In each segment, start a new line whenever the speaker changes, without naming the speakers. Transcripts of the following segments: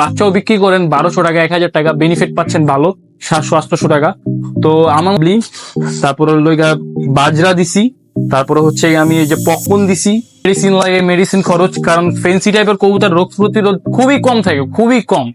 বাচ্চাও বিক্রি করেন, বারোশো টাকা, এক হাজার টাকা বেনিফিট পাচ্ছেন ভালো, সাতশো আটশো টাকা। তো আমার তারপরে হলো বাজরা দিছি, তারপরে হচ্ছে আমি এই যে পকন দিছি মেডিসিন লাগে মেডিসিন খরচ, কারণ ফেন্সি টাইপের কবুতার রোগ প্রতিরোধ খুবই কম থাকে, খুবই কম।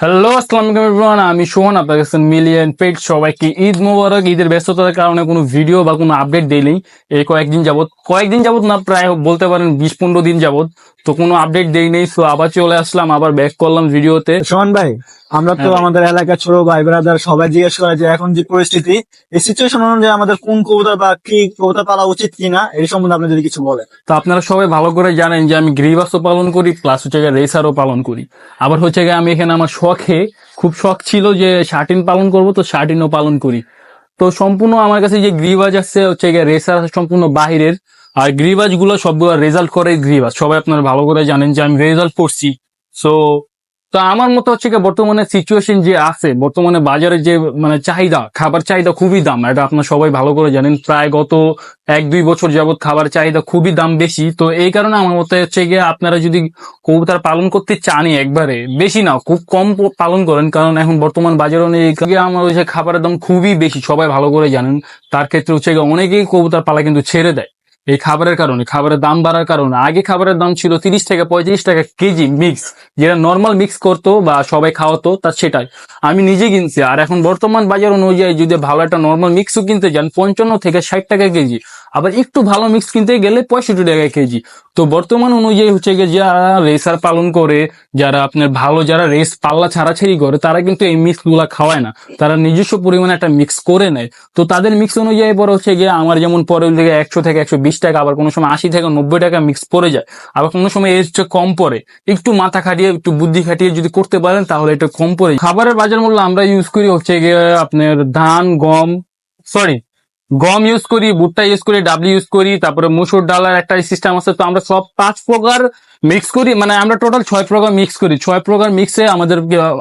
হ্যালো আসসালাম এভরিওয়ান আমি সোহন আপনার কাছে মিলিয়ন পেট সবাইকে ঈদ মোবারক ঈদের ব্যস্ততার কারণে কোনো ভিডিও বা কোনো আপডেট দেইনি। এই কয়েকদিন যাবত কয়েকদিন যাবত না প্রায় বলতে পারেন বিশ পনেরো দিন যাবত তো কোনো আপডেট দেই নেই তো আবার চলে আসলাম আবার ব্যাক করলাম ভিডিওতে
শোন ভাই আমরা তো
হ্যাঁ।
আমাদের এলাকার ছোট ভাই ব্রাদার সবাই জিজ্ঞেস করে যে এখন যে পরিস্থিতি এই সিচুয়েশন অনুযায়ী আমাদের কোন কবিতা বা কি কবিতা পালা উচিত কিনা এই সম্বন্ধে আপনি যদি কিছু বলেন।
তো আপনারা সবাই ভালো করে জানেন যে আমি গ্রিবাসও পালন করি প্লাস হচ্ছে গিয়ে রেসারও পালন করি। আবার হচ্ছে গিয়ে আমি এখানে আমার শখে, খুব শখ ছিল যে শার্টিন পালন করব, তো শার্টিনও পালন করি। তো সম্পূর্ণ আমার কাছে যে গ্রিবাজ আছে, হচ্ছে রেসার আছে সম্পূর্ণ বাহিরের। আর গ্রিবাজগুলো সবগুলো রেজাল্ট করে গ্রিবাজ। সবাই আপনারা ভালো করে জানেন যে আমি রেজাল্ট করছি। সো তো আমার মতো হচ্ছে কি, বর্তমানে সিচুয়েশন যে আছে, বর্তমানে বাজারে যে মানে চাহিদা, খাবার চাহিদা খুবই দাম। এটা আপনারা সবাই ভালো করে জানেন, প্রায় গত এক দুই বছর যাবত খাবার চাহিদা খুবই দাম বেশি। তো এই কারণে আমার মতে হচ্ছে গিয়ে, আপনারা যদি কবুতর পালন করতে চানি একবারে, বেশি না, খুব কম পালন করেন। কারণ এখন বর্তমান বাজার অনুযায়ী আমার হচ্ছে খাবারের দাম খুবই বেশি, সবাই ভালো করে জানেন। তার ক্ষেত্রে হচ্ছে গিয়ে অনেকেই কবুতর পালা কিন্তু ছেড়ে দেয়। এই খাবারের কারণে, খাবারের দাম বাড়ার কারণে। আগে খাবারের দাম ছিল তিরিশ থেকে পঁয়ত্রিশ টাকা কেজি মিক্স যেটা নর্মাল মিক্স করতো বা সবাই খাওয়াতো, তা সেটাই। আমি নিজে কিনছি, আর এখন বর্তমান বাজার অনুযায়ী যদি ভালো একটা নর্মাল মিক্সও কিনতে যান, পঞ্চান্ন থেকে ষাট টাকা কেজি। আবার একটু ভালো মিক্স কিনতে গেলে পঁয়ষট্টি টাকা কেজি তো বর্তমান অনুযায়ী হচ্ছে গিয়ে যারা রেসার পালন করে, যারা আপনার ভালো যারা রেস পাল্লা ছাড়াছাড়ি করে, তারা কিন্তু এই মিক্সগুলা খাওয়ায় না। তারা নিজস্ব পরিমাণে একটা মিক্স করে নেয়। তো তাদের মিক্স অনুযায়ী পরে হচ্ছে গিয়ে আমার যেমন পরে থেকে একশো থেকে একশো বিশ টাকা, আবার কোনো সময় আশি থেকে নব্বই টাকা মিক্স পড়ে যায়। আবার কোনো সময় এর চেয়ে কম পড়ে। একটু মাথা খাটিয়ে, একটু বুদ্ধি খাটিয়ে যদি করতে পারেন, তাহলে এটা কম পড়ে খাবারের বাজার মূল্য আমরা ইউজ করি হচ্ছে গিয়ে আপনার ধান, গম সরি গম ইউজ করি, ভুট্টা ইউজ করি, ডাবলি ইউজ করি, তারপরে মুসুর ডালার একটা সিস্টেম আছে, তো আমরা সব পাঁচ প্রকার মিক্স করি মানে আমরা টোটাল ছয় প্রকার মিক্স করি। ছয় প্রকার মিক্সে আমাদের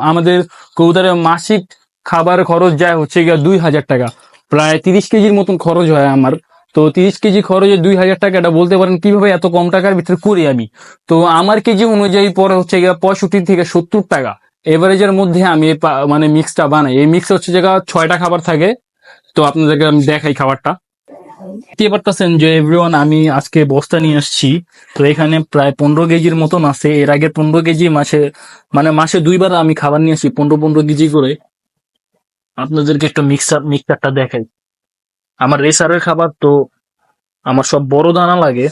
আমাদের কবুতরের মাসিক খাবার খরচ যায় হচ্ছে গিয়ে দুই হাজার টাকা। প্রায় তিরিশ কেজির মতন খরচ হয় আমার। তো তিরিশ কেজি খরচে দুই হাজার টাকা, এটা বলতে পারেন কীভাবে এত কম টাকার ভিতরে করি আমি? তো আমার কেজি অনুযায়ী পরে হচ্ছে গিয়ে পঁয়ষট্টি থেকে সত্তর টাকা। এভারেজের মধ্যে আমি মানে মিক্সটা বানাই। এই মিক্স হচ্ছে জায়গা ছয়টা খাবার থাকে। তো আপনাদেরকে আমি দেখাই খাবারটা। দেখতে পারতেছেন যে এভরিওয়ান আমি আজকে বস্তা নিয়ে আসছি। তো এখানে প্রায় পনেরো কেজির মতন আছে। এর আগে পনেরো কেজি মাসে মানে মাসে দুইবার আমি খাবার নিয়ে আসি পনেরো পনেরো কেজি করে। আপনাদেরকে একটু মিক্সার মিক্সারটা দেখাই। আমার রেসারের খাবার তো আমার সব বড় দানা লাগে।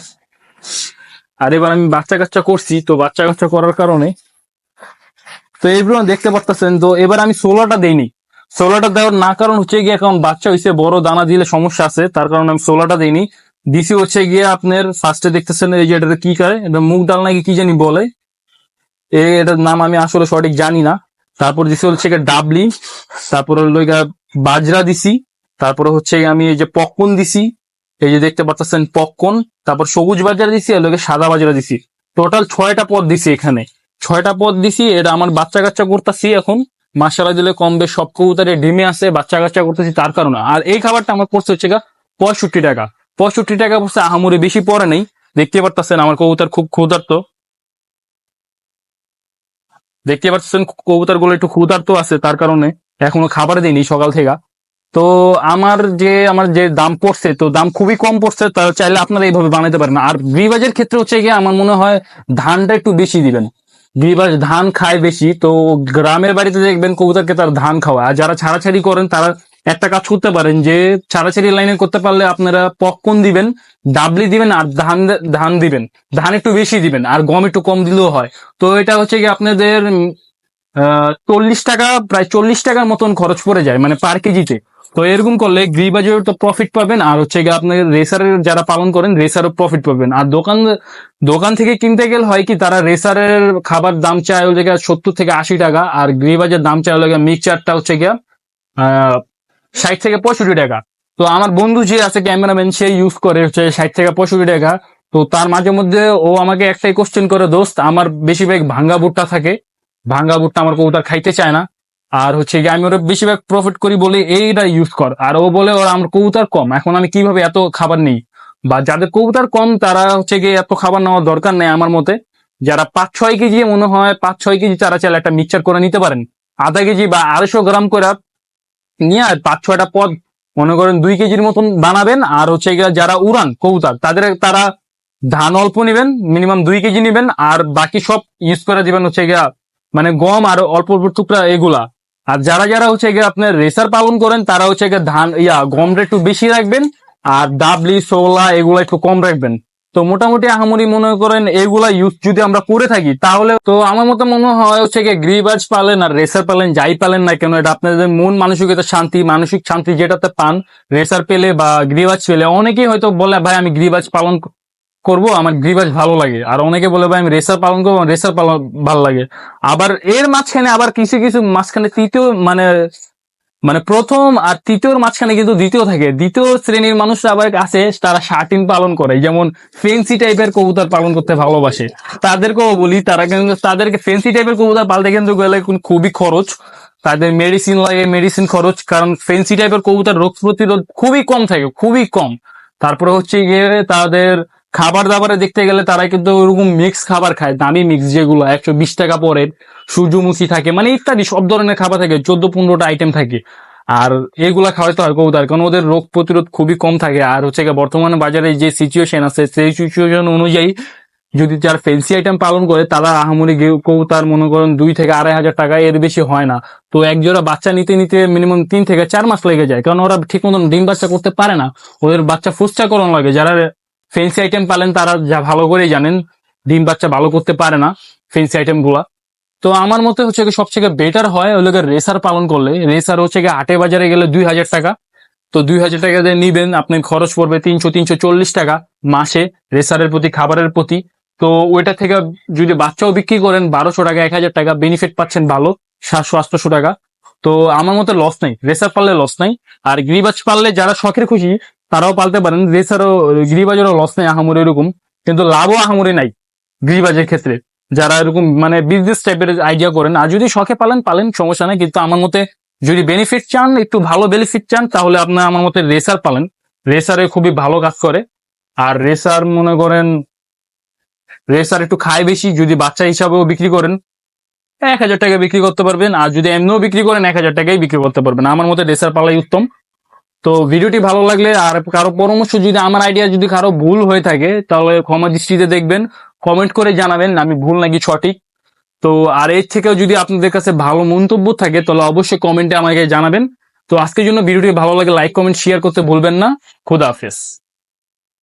আর এবার আমি বাচ্চা কাচ্চা করছি, তো বাচ্চা কাচ্চা করার কারণে। তো এভরিওয়ান দেখতে পারতেছেন, তো এবার আমি ষোলোটা দেইনি। ষোলোটা দেওয়ার না কারণ হচ্ছে গিয়ে এখন বাচ্চা হয়েছে বড় দানা দিলে সমস্যা আছে, তার কারণে আমি সোলাটা দিইনি। দিছি হচ্ছে গিয়ে আপনার ফার্স্টে দেখতেছেন এই যে এটাতে কি করে, এটা মুগ ডাল নাকি কি জানি বলে। এটার নাম আমি আসলে সঠিক জানি না। তারপর দিছি হচ্ছে গিয়ে ডাবলি, তারপরে হলো বাজরা দিছি, তারপরে হচ্ছে আমি এই যে পকন দিছি, এই যে দেখতে পাচ্ছেন পকন, তারপর সবুজ বাজরা দিছি, আর লোকে সাদা বাজরা দিছি। টোটাল ছয়টা পদ দিছি এখানে। ছয়টা পদ দিছি, এটা আমার বাচ্চা কাচ্চা করতেছি এখন। মাসালা দিলে কম বেশ সব কবুতরে ডিমে আছে, বাচ্চা কাচ্চা করতেছি তার কারণে। আর এই খাবারটা আমার পড়ছে হচ্ছে গা পঁয়ষট্টি টাকা। পঁয়ষট্টি টাকা পড়ছে, আহামরি বেশি পড়ে নেই। দেখতে পারতেছেন আমার কবুতর খুব ক্ষুধার্ত। দেখতে পাচ্ছেন কবুতরগুলো একটু ক্ষুধার্ত আছে তার কারণে এখনও খাবার দিইনি সকাল থেকে। তো আমার যে আমার যে দাম পড়ছে, তো দাম খুবই কম পড়ছে, তা চাইলে আপনারা এইভাবে বানাতে পারেন। আর গ্রিবাজের ক্ষেত্রে হচ্ছে গিয়ে আমার মনে হয় ধানটা একটু বেশি দিবেন। গ্রিবাজ ধান খায় বেশি, তো গ্রামের বাড়িতে দেখবেন কবুতরকে তার ধান খাওয়া। আর যারা ছাড়াছাড়ি করেন, তারা একটা কাজ করতে পারেন যে, ছাড়াছাড়ি লাইনে করতে পারলে আপনারা পপকর্ন দিবেন, ডাবলি দিবেন, আর ধান ধান দিবেন। ধান একটু বেশি দিবেন, আর গম একটু কম দিলেও হয়। তো এটা হচ্ছে কি আপনাদের চল্লিশ টাকা, প্রায় চল্লিশ টাকার মতন খরচ পড়ে যায় মানে পার কেজিতে। তো এরকম করলে গ্রিবাজের তো প্রফিট পাবেন, আর হচ্ছে গিয়ে আপনার রেসারের যারা পালন করেন রেসারও প্রফিট পাবেন। আর দোকান দোকান থেকে কিনতে গেলে হয় কি, তারা রেসারের খাবার দাম চায় ওই জায়গায় সত্তর থেকে আশি টাকা, আর গ্রিবাজের দাম চায় জায়গায় মিক্সচারটা হচ্ছে গিয়া ষাট থেকে পঁয়ষট্টি টাকা। তো আমার বন্ধু যে আছে ক্যামেরাম্যান সে ইউজ করে হচ্ছে ষাট থেকে পঁয়ষট্টি টাকা। তো তার মাঝে মধ্যে ও আমাকে একটাই কোশ্চেন করে, দোস্ত, আমার বেশিরভাগ ভাঙ্গা ভুট্টা থাকে। ভাঙ্গা ভুট্টা আমার কবুতর খাইতে চায় না। আর হচ্ছে গিয়ে আমি ওরা বেশিরভাগ প্রফিট করি বলে এইটা ইউজ কর। আর ও বলে, ওরা আমার কবুতর কম। এখন আমি কীভাবে এত খাবার নেই? বা যাদের কবুতর কম, তারা হচ্ছে গিয়ে এত খাবার নেওয়ার দরকার নেই আমার মতে। যারা পাঁচ ছয় কেজি, মনে হয় পাঁচ ছয় কেজি তারা চাল একটা মিক্সচার করে নিতে পারেন। আধা কেজি বা আড়াইশো গ্রাম করে নিয়ে আর পাঁচ ছয়টা পদ, মনে করেন দুই কেজির মতন বানাবেন। আর হচ্ছে যারা উড়ান কবুতর, তাদের তারা ধান অল্প নেবেন মিনিমাম দুই কেজি নেবেন। আর বাকি সব ইউজ করে দিবেন হচ্ছে গিয়া মানে গম আর অল্প অল্প টুকরা এগুলা। আর যারা যারা হচ্ছে গিয়ে আপনার রেসার পালন করেন, তারা হচ্ছে গিয়ে ধান, ইয়া গমটা একটু বেশি রাখবেন আর ডাবলি সোলা এগুলা একটু কম রাখবেন। তো মোটামুটি আহামরি মনে করেন এগুলা ইউজ যদি আমরা করে থাকি, তাহলে তো আমার মতো মনে হয় হচ্ছে গিয়ে গ্রিবাজ পালেন আর রেসার পালেন, যাই পালেন না কেন, এটা আপনাদের মন মানসিকতা শান্তি, মানসিক শান্তি যেটাতে পান, রেসার পেলে বা গ্রিবাজ পেলে। অনেকেই হয়তো বলে, ভাই, আমি গ্রিবাজ পালন করব, আমার গ্রিবাজ ভালো লাগে। আর অনেকে বলে, ভাই, আমি রেসার পালন করব রেসার পালন ভালো লাগে। আবার এর মাঝখানে আবার কিছু কিছু মাঝখানে তৃতীয় মানে মানে প্রথম আর তৃতীয়র মাঝখানে কিন্তু দ্বিতীয় থাকে। দ্বিতীয় শ্রেণির মানুষরা আবার আছে, তারা শার্টিন পালন করে। যেমন ফেন্সি টাইপের কবুতর পালন করতে ভালোবাসে। তাদেরকেও বলি, তারা কিন্তু, তাদেরকে ফেন্সি টাইপের কবুতর পালতে কিন্তু গেলে খুবই খরচ। তাদের মেডিসিন লাগে মেডিসিন খরচ। কারণ ফেন্সি টাইপের কবুতর রোগ প্রতিরোধ খুবই কম থাকে, খুবই কম। তারপরে হচ্ছে গিয়ে তাদের খাবার দাবারে দেখতে গেলে তারা কিন্তু ওরকম মিক্স খাবার খায়। দামি মিক্স যেগুলো, একশো বিশ টাকা পরে, সূর্যমুখী থাকে মানে ইত্যাদি, সব ধরনের খাবার থাকে চোদ্দ পনেরোটা আইটেম থাকে। আর এগুলা খাওয়াইতে হয় কবুতর কারণ ওদের রোগ প্রতিরোধ খুবই কম থাকে। আর হচ্ছে বর্তমানে বাজারে যে সিচুয়েশন আছে, সেই সিচুয়েশন অনুযায়ী যদি যার ফেন্সি আইটেম পালন করে, তারা আহামরি কবুতর, মনে করেন, দুই থেকে আড়াই হাজার টাকা এর বেশি হয় না। তো এক জোড়া বাচ্চা নিতে নিতে মিনিমাম তিন থেকে চার মাস লেগে যায়। কারণ ওরা ঠিক মতন ডিম বাচ্চা করতে পারে না। ওদের বাচ্চা ফুসচা করণ লাগে। যারা ফেন্সি আইটেম পালেন তারা যা ভালো করেই জানেন। ডিম বাচ্চা ভালো করতে পারে না ফেন্সি আইটেমগুলা। তো আমার মতে হচ্ছে কি সবথেকে বেটার হয় ওই লোকের রেসার পালন করলে। রেসার হচ্ছে গিয়ে হাটে বাজারে গেলে দুই হাজার টাকা। তো দুই হাজার টাকা দিয়ে নিবেন, আপনার খরচ পড়বে তিনশো তিনশো চল্লিশ টাকা মাসে রেসারের প্রতি, খাবারের প্রতি। তো ওইটা থেকে যদি বাচ্চাও বিক্রি করেন, বারোশো টাকা, এক হাজার টাকা বেনিফিট পাচ্ছেন ভালো সাতশো আটশো টাকা। তো আমার মতে লস নাই। রেসার পারলে লস নাই। আর গিরিবাজ পারলে যারা শখের খুশি, তারাও পালতে পারেন। রেসারও গিরিবাজেরও লস নেই আহামরি এরকম। কিন্তু লাভও আহামরি নাই গিরিবাজের ক্ষেত্রে। যারা এরকম মানে বিজনেস টাইপের আইডিয়া করেন, আর যদি শখে পালেন পালেন, সমস্যা নেই। কিন্তু আমার মতে যদি বেনিফিট চান, একটু ভালো বেনিফিট চান, তাহলে আপনার আমার মতে রেসার পালেন। রেসারে খুবই ভালো কাজ করে। আর রেসার মনে করেন রেসার একটু খায় বেশি, যদি বাচ্চা হিসাবেও বিক্রি করেন এক হাজার টাকা বিক্রি করতে পারবেন। আর যদি এমনিও বিক্রি করেন, এক হাজার টাকাই বিক্রি করতে পারবেন। আমার মতে রেসার পালাই উত্তম। তো ভিডিওটি ভালো লাগলে আর কারও পরামর্শ যদি, আমার আইডিয়া যদি কারও ভুল হয়ে থাকে, তাহলে ক্ষমা দৃষ্টিতে দেখবেন কমেন্ট করে জানাবেন, আমি ভুল নাকি সঠিক। তো আর এর থেকেও যদি আপনাদের কাছে ভালো মন্তব্য থাকে, তাহলে অবশ্যই কমেন্টে আমাকে জানাবেন। তো আজকের জন্য ভিডিওটি ভালো লাগে লাইক কমেন্ট শেয়ার করতে ভুলবেন না। খুদা হাফেজ।